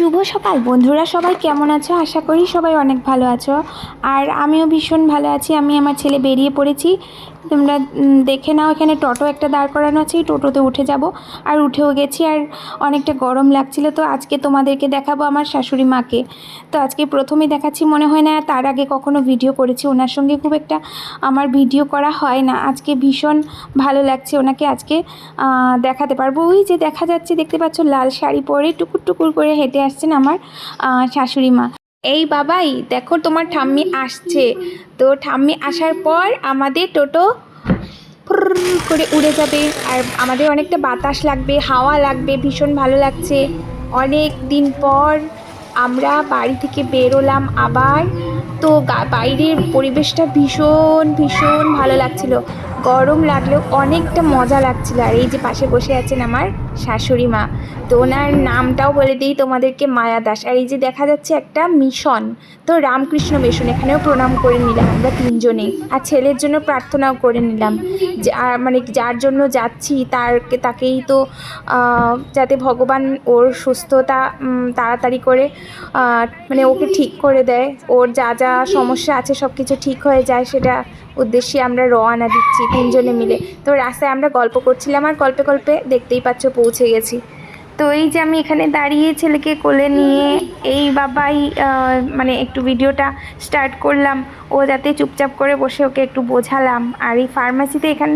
শুভ সকাল। বন্ধুরা, সবাই কেমন আছো? আশা করি সবাই অনেক ভালো আছো। আর আমিও ভীষণ ভালো আছি। আমি আমার ছেলে বেরিয়ে পড়েছি। তোমরা দেখে নাও, এখানে টোটো একটা দাঁড় করানো আছে টোটোতে উঠে যাব। আর উঠেও গেছি, আর অনেকটা গরম লাগছিল, তো আজকে তোমাদেরকে দেখাবো আমার শাশুড়ি মাকে। তো আজকে প্রথমে দেখাচ্ছি, মনে হয় না তার আগে কখনো ভিডিও করেছি, ওনার সঙ্গে খুব একটা আমার ভিডিও করা হয় না। আজকে ভীষণ ভালো লাগছে ওনাকে আজকে দেখাতে পারব। ওই যে দেখা যাচ্ছে, দেখতে পাচ্ছ, লাল শাড়ি পরে টুকুর টুকুর করে হেঁটে আসছেন আমার শাশুড়ি মা। এই বাবাই, দেখো তোমার ঠাম্মি আসছে। তো ঠাম্মি আসার পর আমাদের টোটো করে উড়ে যাবে। আর আমাদের অনেকটা বাতাস লাগবে, হাওয়া লাগবে, ভীষণ ভালো লাগছে। অনেক দিন পর আমরা বাড়ি থেকে বেরোলাম আবার। তো বাইরের পরিবেশটা ভীষণ ভীষণ ভালো লাগছিল। গরম লাগলেও অনেকটা মজা লাগছিল। আর এই যে পাশে বসে আছেন আমার শাশুড়ি মা, তো ওনার নামটাও বলে দিই তোমাদেরকে, মায়া দাস। আর এই যে দেখা যাচ্ছে একটা মিশন, তো রামকৃষ্ণ মিশন, এখানেও প্রণাম করে নিলাম আমরা তিনজনে। আর ছেলের জন্য প্রার্থনাও করে নিলাম। মানে যার জন্য যাচ্ছি তার তাকেই তো যাতে ভগবান ওর সুস্থতা তাড়াতাড়ি করে মানে ওকে ঠিক করে দেয়। ওর যা যা সমস্যা আছে সব কিছু ঠিক হয়ে যায়, সেটা উদ্দেশ্যে আমরা রওনা দিচ্ছি। তিনজনে মিলে। তো রাস্তায় আমরা গল্প করছিলাম আর গল্পে গল্পে দেখতেই পাচ্ছ পৌঁছে গেছি। তো এই যে আমি এখানে দাঁড়িয়ে ছেলেকে কোলে নিয়ে এই বাবাই মানে একটু ভিডিওটা স্টার্ট করলাম। ও যাতে চুপচাপ করে বসে ওকে একটু বোঝালাম। আর এই ফার্মাসিতে এখানে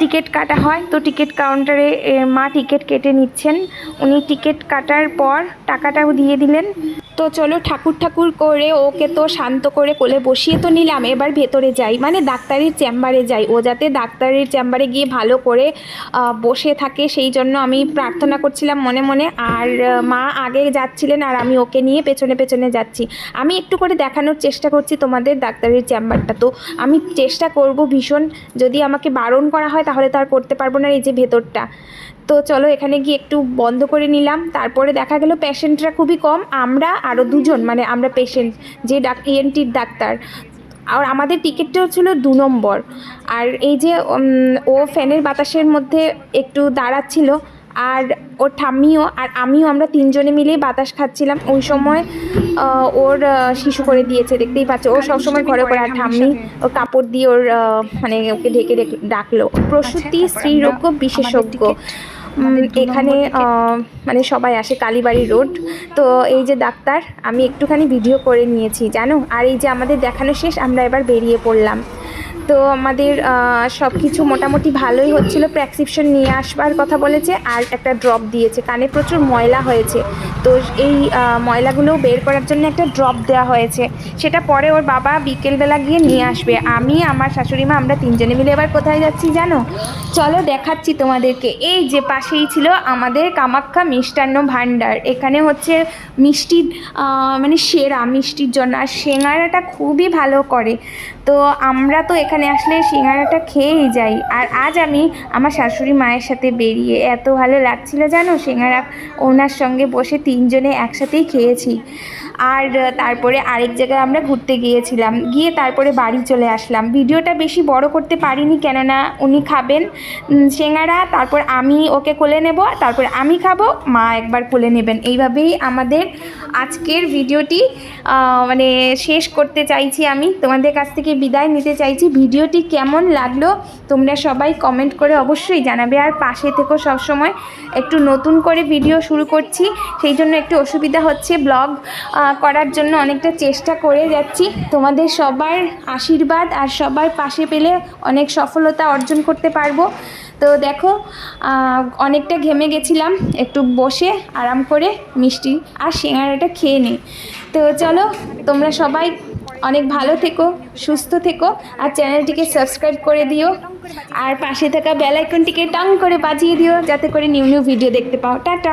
টিকিট কাটা হয়। তো টিকিট কাউন্টারে মা টিকিট কেটে নিচ্ছেন। উনি টিকিট কাটার পর টাকাটাও দিয়ে দিলেন। তো চলো ঠাকুর ঠাকুর করে ওকে তো শান্ত করে কোলে বসিয়ে তো নিলাম, এবার ভেতরে যাই। মানে ডাক্তারের চেম্বারে যাই। ও যাতে ডাক্তারের চেম্বারে গিয়ে ভালো করে বসে থাকে, সেই জন্য আমি প্রার্থনা করছিলাম মনে মনে। আর মা আগে যাচ্ছিলেন আর আমি ওকে নিয়ে পেছনে পেছনে যাচ্ছি। আমি একটু করে দেখানোর চেষ্টা করছি তোমাদের ডাক্তারের চেম্বারটা। তো আমি চেষ্টা করব ভীষণ, যদি আমাকে বারণ করা হয় তাহলে তো আর করতে পারব না এই যে ভেতরটা। তো চলো এখানে গিয়ে একটু বন্ধ করে নিলাম। তারপরে দেখা গেল পেশেন্টরা খুবই কম। আমরা আরও দুজন মানে আমরা পেশেন্ট যে ডাক ইএনটির ডাক্তার। আর আমাদের টিকিটটাও ছিল দু নম্বর। আর এই যে ও ফ্যানের বাতাসের মধ্যে একটু দাঁড়াচ্ছিল আর ওর ঠাম্মিও আর আমিও আমরা তিনজনে মিলেই বাতাস খাচ্ছিলাম। ওই সময় ওর শিশু করে দিয়েছে দেখতেই পাচ্ছ। ও সবসময় ঘরে করে আর ঠাম্মি ও কাপড় দিয়ে ওর মানে ওকে ঢেকে ডাকলো প্রসূতি স্ত্রীরোগ্য বিশেষজ্ঞ। এখানে মানে সবাই আসে কালীবাড়ি রোড। তো এই যে ডাক্তার আমি একটুখানি ভিডিও করে নিয়েছি জানো? আর এই যে আমাদের দেখানো শেষ আমরা এবার বেরিয়ে পড়লাম। তো আমাদের সব কিছু মোটামুটি ভালোই হচ্ছিল। প্রেসক্রিপশন নিয়ে আসবার কথা বলেছে আর একটা ড্রপ দিয়েছে। কানে প্রচুর ময়লা হয়েছে। তো এই ময়লাগুলো বের করার জন্য একটা ড্রপ দেওয়া হয়েছে। সেটা পরে ওর বাবা বিকেলবেলা গিয়ে নিয়ে আসবে। আমি, আমার শাশুড়ি মা, আমরা তিনজনে মিলে এবার কোথায় যাচ্ছি জানো? চলো দেখাচ্ছি তোমাদেরকে। এই যে পাশেই ছিল আমাদের কামাখ্যা মিষ্টান্ন ভাণ্ডার। এখানে হচ্ছে মিষ্টি মানে সেরা মিষ্টির জন্য। আর সেঙারাটা খুবই ভালো করে। তো আমরা তো এখানে আসলে সিঙ্গারাটা খেয়েই যাই। আর আজ আমি আমার শাশুড়ি মায়ের সাথে বেরিয়ে এত ভালো লাগছিল জানো? সিঙ্গারা ওনার সঙ্গে বসে তিনজনে একসাথেই খেয়েছি। আর তারপরে আরেক জায়গায় আমরা ঘুরতে গিয়েছিলাম। গিয়ে তারপরে বাড়ি চলে আসলাম। ভিডিওটা বেশি বড় করতে পারিনি, কেননা উনি খাবেন সিঙ্গারা, তারপর আমি ওকে কোলে নেব, তারপর আমি খাব, মা একবার কোলে নেবেন। এইভাবেই আমাদের আজকের ভিডিওটি। মানে শেষ করতে চাইছি আমি। তোমাদের কাছ থেকে বিদায় নিতে চাইছি। ভিডিওটি কেমন লাগল তোমরা সবাই কমেন্ট করে অবশ্যই জানাবে। আর পাশে থেকেও সবসময়। একটু নতুন করে ভিডিও শুরু করছি। সেই জন্য একটু অসুবিধা হচ্ছে ব্লগ করার জন্য অনেকটা চেষ্টা করে যাচ্ছি। তোমাদের সবার আশীর্বাদ আর সবার পাশে পেলে অনেক সফলতা অর্জন করতে পারব। তো দেখো অনেকটা ঘেমে গেছিলাম, একটু বসে আরাম করে মিষ্টি আর সিঙ্গারাটা খেয়ে নিই। তো চলো, তোমরা সবাই অনেক ভালো থেকো, সুস্থ থেকো আর চ্যানেলটিকে সাবস্ক্রাইব করে দিও আর পাশে থাকা বেল আইকনটিকে টাং করে বাজিয়ে দিও, যাতে করে নিউ নিউ ভিডিও দেখতে পাও। টাটা!